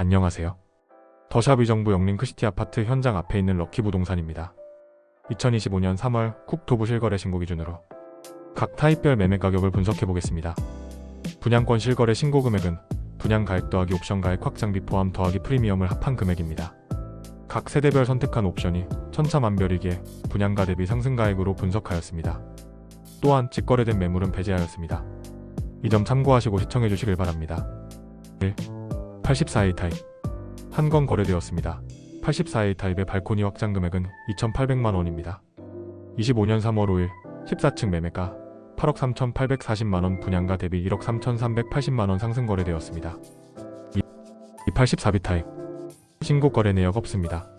안녕하세요. 더샵 의정부 영림 크시티 아파트 현장 앞에 있는 럭키 부동산입니다. 2025년 3월 쿡 도부 실거래 신고 기준으로 각 타입별 매매 가격을 분석해 보겠습니다. 분양권 실거래 신고 금액은 분양 가액 더하기 옵션 가액 확장비 포함 더하기 프리미엄을 합한 금액입니다. 각 세대별 선택한 옵션이 천차만별이기에 분양가 대비 상승 가액으로 분석하였습니다. 또한 직거래된 매물은 배제하였습니다. 이 점 참고하시고 시청해 주시길 바랍니다. 1. 84A 타입 한 건 거래되었습니다. 84A 타입의 발코니 확장 금액은 2,800만 원입니다. 25년 3월 5일 14층 매매가 8억 3,840만 원 분양가 대비 1억 3,380만 원 상승 거래되었습니다. 2. 84B 타입 신고 거래 내역 없습니다.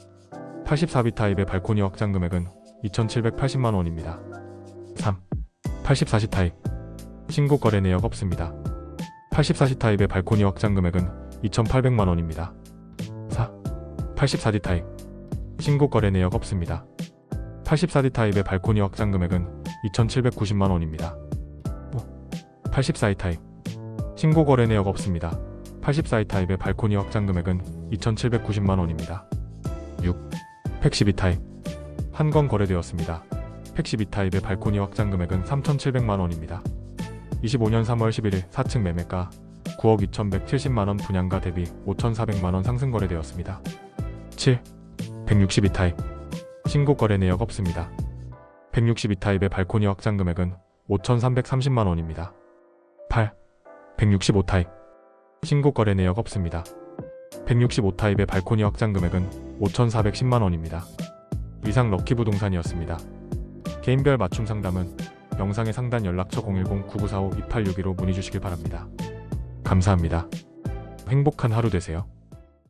84B 타입의 발코니 확장 금액은 2,780만 원입니다. 3. 84C 타입 신고 거래 내역 없습니다. 84C 타입의 발코니 확장 금액은 2,800만 원입니다. 4. 84D 타입 신고 거래 내역 없습니다. 84D 타입의 발코니 확장 금액은 2,790만 원입니다. 5. 84E 타입 신고 거래 내역 없습니다. 84E 타입의 발코니 확장 금액은 2,790만 원입니다. 6. 112 타입 한 건 거래되었습니다. 112 타입의 발코니 확장 금액은 3,700만 원입니다. 25년 3월 11일 4층 매매가 9억 2,170만 원 분양가 대비 5,400만 원 상승 거래되었습니다. 7. 162 타입 신고 거래 내역 없습니다. 162 타입의 발코니 확장 금액은 5,330만 원입니다. 8. 165 타입 신고 거래 내역 없습니다. 165 타입의 발코니 확장 금액은 5,410만 원입니다. 이상 럭키 부동산이었습니다. 개인별 맞춤 상담은 영상의 상단 연락처 010-9945-2861로 문의 주시길 바랍니다. 감사합니다. 행복한 하루 되세요.